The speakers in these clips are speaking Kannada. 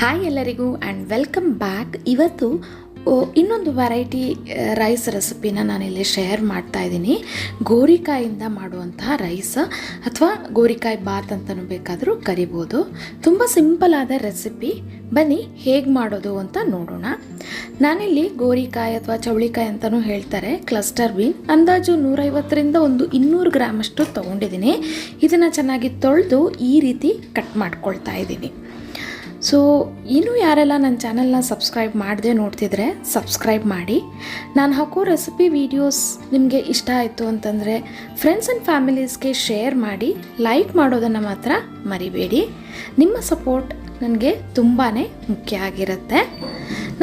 ಹಾಯ್ ಎಲ್ಲರಿಗೂ ಆ್ಯಂಡ್ ವೆಲ್ಕಮ್ ಬ್ಯಾಕ್ ಇವತ್ತು ಇನ್ನೊಂದು ವೆರೈಟಿ ರೈಸ್ ರೆಸಿಪಿನ ನಾನಿಲ್ಲಿ ಶೇರ್ ಮಾಡ್ತಾ ಇದ್ದೀನಿ. ಗೋರಿಕಾಯಿಂದ ಮಾಡುವಂತಹ ರೈಸ್ ಅಥವಾ ಗೋರಿಕಾಯಿ ಬಾತ್ ಅಂತಲೂ ಬೇಕಾದರೂ ಕರಿಬೋದು. ತುಂಬ ಸಿಂಪಲ್ ಆದ ರೆಸಿಪಿ ಬನ್ನಿ, ಹೇಗೆ ಮಾಡೋದು ಅಂತ ನೋಡೋಣ. ನಾನಿಲ್ಲಿ ಗೋರಿಕಾಯಿ ಅಥವಾ ಚೌಳಿಕಾಯಿ ಅಂತಲೂ ಹೇಳ್ತಾರೆ. ಕ್ಲಸ್ಟರ್ ಬೀನ್ ಅಂದಾಜು ನೂರೈವತ್ತರಿಂದ ಒಂದು ಇನ್ನೂರು ಗ್ರಾಮಷ್ಟು ತೊಗೊಂಡಿದ್ದೀನಿ. ಇದನ್ನು ಚೆನ್ನಾಗಿ ತೊಳೆದು ಈ ರೀತಿ ಕಟ್ ಮಾಡ್ಕೊಳ್ತಾ ಇದ್ದೀನಿ. ಸೊ ಇನ್ನೂ ಯಾರೆಲ್ಲ ನನ್ನ ಚಾನಲ್ನ ಸಬ್ಸ್ಕ್ರೈಬ್ ಮಾಡದೆ ನೋಡ್ತಿದ್ರೆ ಸಬ್ಸ್ಕ್ರೈಬ್ ಮಾಡಿ. ನಾನು ಹಾಕೋ ರೆಸಿಪಿ ವೀಡಿಯೋಸ್ ನಿಮಗೆ ಇಷ್ಟ ಆಯಿತು ಅಂತಂದರೆ ಫ್ರೆಂಡ್ಸ್ ಆ್ಯಂಡ್ ಫ್ಯಾಮಿಲೀಸ್ಗೆ ಶೇರ್ ಮಾಡಿ ಲೈಕ್ ಮಾಡೋದನ್ನು ಮಾತ್ರ ಮರಿಬೇಡಿ. ನಿಮ್ಮ ಸಪೋರ್ಟ್ ನನಗೆ ತುಂಬಾ ಮುಖ್ಯ ಆಗಿರುತ್ತೆ.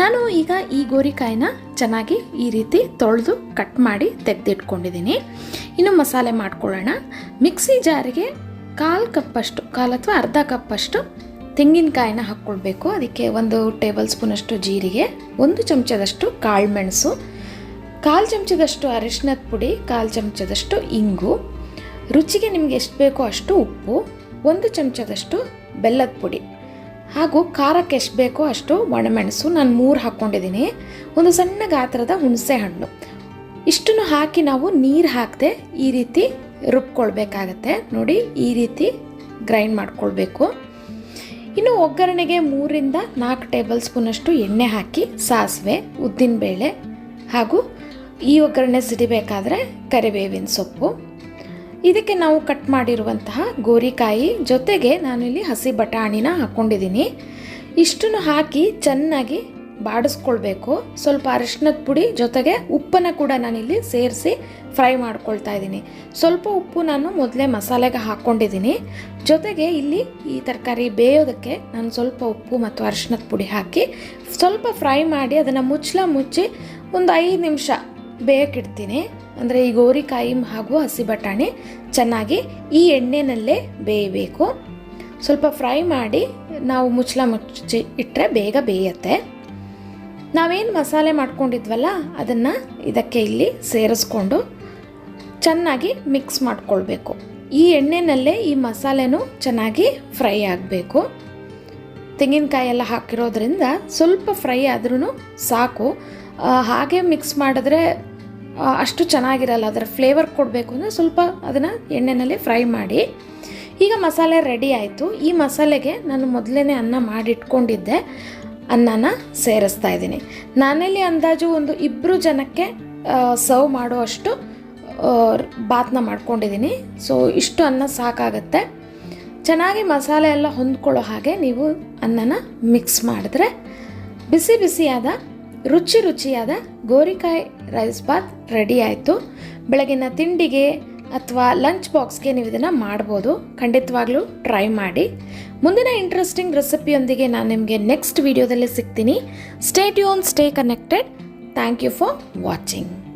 ನಾನು ಈಗ ಈ ಗೋರಿಕಾಯಿನ ಚೆನ್ನಾಗಿ ಈ ರೀತಿ ತೊಳೆದು ಕಟ್ ಮಾಡಿ ತೆಗೆದಿಟ್ಕೊಂಡಿದ್ದೀನಿ. ಇನ್ನು ಮಸಾಲೆ ಮಾಡ್ಕೊಳ್ಳೋಣ. ಮಿಕ್ಸಿ ಜಾರಿಗೆ ಕಾಲು ಕಪ್ಪಷ್ಟು, ಕಾಲು ಅಥವಾ ಅರ್ಧ ಕಪ್ಪಷ್ಟು ತೆಂಗಿನಕಾಯಿನ ಹಾಕ್ಕೊಳ್ಬೇಕು. ಅದಕ್ಕೆ ಒಂದು ಟೇಬಲ್ ಸ್ಪೂನಷ್ಟು ಜೀರಿಗೆ, ಒಂದು ಚಮಚದಷ್ಟು ಕಾಳು ಮೆಣಸು, ಕಾಲು ಚಮಚದಷ್ಟು ಅರಿಶಿನದ ಪುಡಿ, ಕಾಲು ಚಮಚದಷ್ಟು ಇಂಗು. ರುಚಿಗೆ ನಿಮಗೆ ಎಷ್ಟು ಬೇಕೋ ಅಷ್ಟು ಉಪ್ಪು, ಒಂದು ಚಮಚದಷ್ಟು ಬೆಲ್ಲದ ಪುಡಿ. ಹಾಗೂ ಖಾರಕ್ಕೆ ಎಷ್ಟು ಬೇಕೋ ಅಷ್ಟು ಒಣಮೆಣಸು ನಾನು ಮೂರು ಹಾಕ್ಕೊಂಡಿದ್ದೀನಿ ಒಂದು ಸಣ್ಣ ಗಾತ್ರದ ಹುಣಸೆ ಹಣ್ಣು. ಇಷ್ಟನ್ನು ಹಾಕಿ ನಾವು ನೀರು ಹಾಕದೆ ಈ ರೀತಿ ರುಬ್ಕೊಳ್ಬೇಕಾಗತ್ತೆ. ನೋಡಿ, ಈ ರೀತಿ ಗ್ರೈಂಡ್ ಮಾಡ್ಕೊಳ್ಬೇಕು. ಇನ್ನು ಒಗ್ಗರಣೆಗೆ ಮೂರಿಂದ ನಾಲ್ಕು ಟೇಬಲ್ ಸ್ಪೂನಷ್ಟು ಎಣ್ಣೆ ಹಾಕಿ, ಸಾಸಿವೆ ಉದ್ದಿನಬೇಳೆ ಹಾಗೂ ಈ ಒಗ್ಗರಣೆ ಸಿಡಿಬೇಕಾದ್ರೆ ಕರಿಬೇವಿನ ಸೊಪ್ಪು. ಇದಕ್ಕೆ ನಾವು ಕಟ್ ಮಾಡಿರುವಂತಹ ಗೋರಿಕಾಯಿ ಜೊತೆಗೆ ನಾನಿಲ್ಲಿ ಹಸಿ ಬಟಾಣಿನ ಹಾಕ್ಕೊಂಡಿದ್ದೀನಿ ಇಷ್ಟನ್ನು ಹಾಕಿ ಚೆನ್ನಾಗಿ ಬಾಡಿಸ್ಕೊಳ್ಬೇಕು. ಸ್ವಲ್ಪ ಅರಿಶಿನದ ಪುಡಿ ಜೊತೆಗೆ ಉಪ್ಪನ್ನು ಕೂಡ ನಾನಿಲ್ಲಿ ಸೇರಿಸಿ ಫ್ರೈ ಮಾಡ್ಕೊಳ್ತಾ ಇದ್ದೀನಿ. ಸ್ವಲ್ಪ ಉಪ್ಪು ನಾನು ಮೊದಲೇ ಮಸಾಲೆಗೆ ಹಾಕ್ಕೊಂಡಿದ್ದೀನಿ. ಜೊತೆಗೆ ಇಲ್ಲಿ ಈ ತರಕಾರಿ ಬೇಯೋದಕ್ಕೆ ನಾನು ಸ್ವಲ್ಪ ಉಪ್ಪು ಮತ್ತು ಅರಿಶಿನದ ಪುಡಿ ಹಾಕಿ ಸ್ವಲ್ಪ ಫ್ರೈ ಮಾಡಿ ಅದನ್ನು ಮುಚ್ಚಲ ಮುಚ್ಚಿ ಒಂದು ಐದು ನಿಮಿಷ ಬೇಯಕ್ಕಿಡ್ತೀನಿ ಅಂದರೆ ಈ ಗೋರಿಕಾಯಿ ಹಾಗೂ ಹಸಿ ಬಟಾಣಿ ಚೆನ್ನಾಗಿ ಈ ಎಣ್ಣೆನಲ್ಲೇ ಬೇಯಬೇಕು. ಸ್ವಲ್ಪ ಫ್ರೈ ಮಾಡಿ ನಾವು ಮುಚ್ಚಲ ಮುಚ್ಚಿ ಇಟ್ಟರೆ ಬೇಗ ಬೇಯತ್ತೆ. ನಾವೇನು ಮಸಾಲೆ ಮಾಡ್ಕೊಂಡಿದ್ವಲ್ಲ, ಅದನ್ನು ಇದಕ್ಕೆ ಇಲ್ಲಿ ಸೇರಿಸ್ಕೊಂಡು ಚೆನ್ನಾಗಿ ಮಿಕ್ಸ್ ಮಾಡಿಕೊಳ್ಬೇಕು. ಈ ಎಣ್ಣೆನಲ್ಲೇ ಈ ಮಸಾಲೆನೂ ಚೆನ್ನಾಗಿ ಫ್ರೈ ಆಗಬೇಕು. ತೆಂಗಿನಕಾಯಿ ಎಲ್ಲ ಹಾಕಿರೋದ್ರಿಂದ ಸ್ವಲ್ಪ ಫ್ರೈ ಆದ್ರೂ ಸಾಕು. ಹಾಗೆ ಮಿಕ್ಸ್ ಮಾಡಿದ್ರೆ ಅಷ್ಟು ಚೆನ್ನಾಗಿರಲ್ಲ, ಅದರ ಫ್ಲೇವರ್ ಕೊಡಬೇಕು ಅಂದರೆ ಸ್ವಲ್ಪ ಅದನ್ನು ಎಣ್ಣೆಯಲ್ಲಿ ಫ್ರೈ ಮಾಡಿ. ಈಗ ಮಸಾಲೆ ರೆಡಿ ಆಯಿತು. ಈ ಮಸಾಲೆಗೆ ನಾನು ಮೊದಲೇ ಅನ್ನ ಮಾಡಿಟ್ಕೊಂಡಿದ್ದೆ. ಅನ್ನನ ಸೇರಿಸ್ತಾ ಇದ್ದೀನಿ. ನಾನಲ್ಲಿ ಅಂದಾಜು ಒಂದು ಇಬ್ಬರು ಜನಕ್ಕೆ ಸರ್ವ್ ಮಾಡೋ ಅಷ್ಟು ಆ, ಬಾತ್ನ ಮಾಡ್ಕೊಂಡಿದ್ದೀನಿ. ಸೊ ಇಷ್ಟು ಅನ್ನ ಸಾಕಾಗತ್ತೆ. ಚೆನ್ನಾಗಿ ಮಸಾಲೆ ಎಲ್ಲ ಹೊಂದ್ಕೊಳ್ಳೋ ಹಾಗೆ ನೀವು ಅನ್ನನ ಮಿಕ್ಸ್ ಮಾಡಿದ್ರೆ ಬಿಸಿ ಬಿಸಿಯಾದ ರುಚಿ ರುಚಿಯಾದ ಗೋರಿಕಾಯಿ ರೈಸ್ ಬಾತ್ ರೆಡಿ ಆಯಿತು. ಬೆಳಗಿನ ತಿಂಡಿಗೆ ಅಥವಾ ಲಂಚ್ ಬಾಕ್ಸ್ಗೆ ನೀವು ಇದನ್ನು ಮಾಡ್ಬೋದು. ಖಂಡಿತವಾಗ್ಲೂ ಟ್ರೈ ಮಾಡಿ. ಮುಂದಿನ ಇಂಟ್ರೆಸ್ಟಿಂಗ್ ರೆಸಿಪಿಯೊಂದಿಗೆ ನಾನು ನಿಮಗೆ ನೆಕ್ಸ್ಟ್ ವಿಡಿಯೋದಲ್ಲಿ ಸಿಗ್ತೀನಿ. Stay tune stay connected thank you for watching